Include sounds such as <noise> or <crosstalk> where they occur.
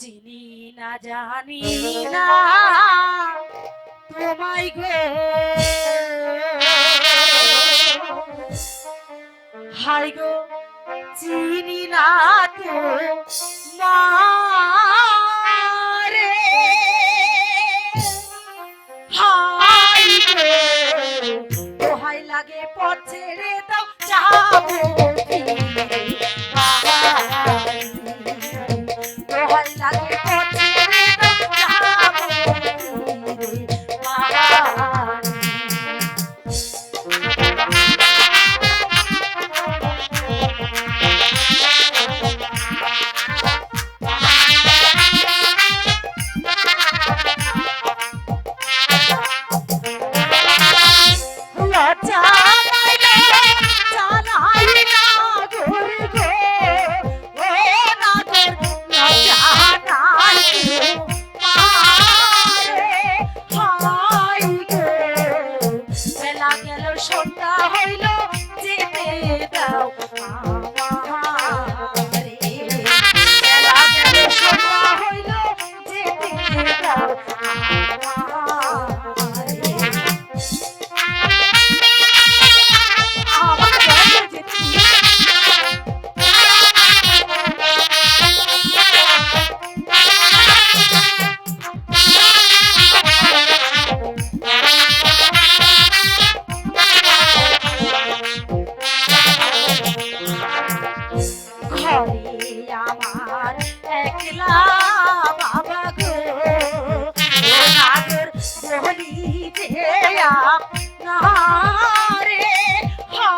চিনি না জানি <laughs> না। তোমায় গো। হাই গো চিনি না তো মারে হাই গো দোহাই লাগে পথ সন্ধ্যা হইল যেতে দাও। আমার একলা বাবা গো। নাগর বলিতে না রে হা